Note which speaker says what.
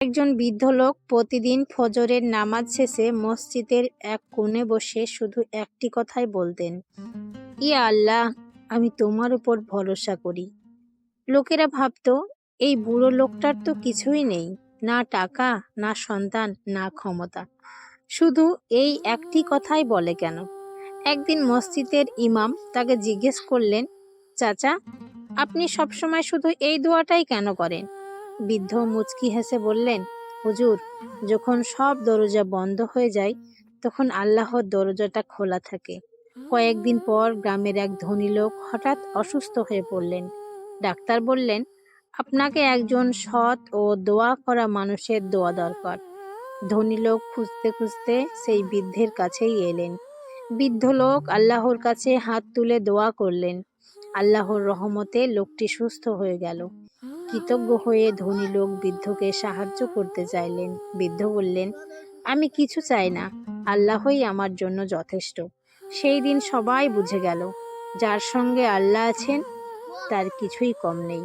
Speaker 1: একজন বৃদ্ধ লোক প্রতিদিন ফজরের নামাজ শেষে মসজিদের এক কোণে বসে শুধু একটি কথাই বলতেন ইয়া আল্লাহ, আমি তোমার উপর ভরসা করি। লোকেরা ভাবতো, এই বুড়ো লোকটার তো কিছুই নেই, না টাকা, না সন্তান, না ক্ষমতা। শুধু এই একটি কথাই বলে কেন? একদিন মসজিদের ইমাম তাকে জিজ্ঞেস করলেন, চাচা, আপনি সবসময় শুধু এই দোয়াটাই কেন করেন? বৃদ্ধ মুচকি হেসে বললেন, হুজুর, যখন সব দরজা বন্ধ হয়ে যায়, তখন আল্লাহর দরজাটা খোলা থাকে। কয়েকদিন পর গ্রামের এক ধনী লোক হঠাৎ অসুস্থ হয়ে পড়লেন। ডাক্তার বললেন, আপনাকে একজন সৎ ও দোয়া করা মানুষের দোয়া দরকার। ধনী লোক খুঁজতে খুঁজতে সেই বৃদ্ধের কাছেই এলেন। বৃদ্ধ লোক আল্লাহর কাছে হাত তুলে দোয়া করলেন। আল্লাহর রহমতে লোকটি সুস্থ হয়ে গেল। কৃতজ্ঞ হয়ে ধনী লোক বৃদ্ধকে সাহায্য করতে চাইলেন। বৃদ্ধ বললেন, আমি কিছু চাই না, আল্লাহই আমার জন্য যথেষ্ট। সেই দিন সবাই বুঝে গেল, যার সঙ্গে আল্লাহ আছেন, তার কিছুই কম নেই।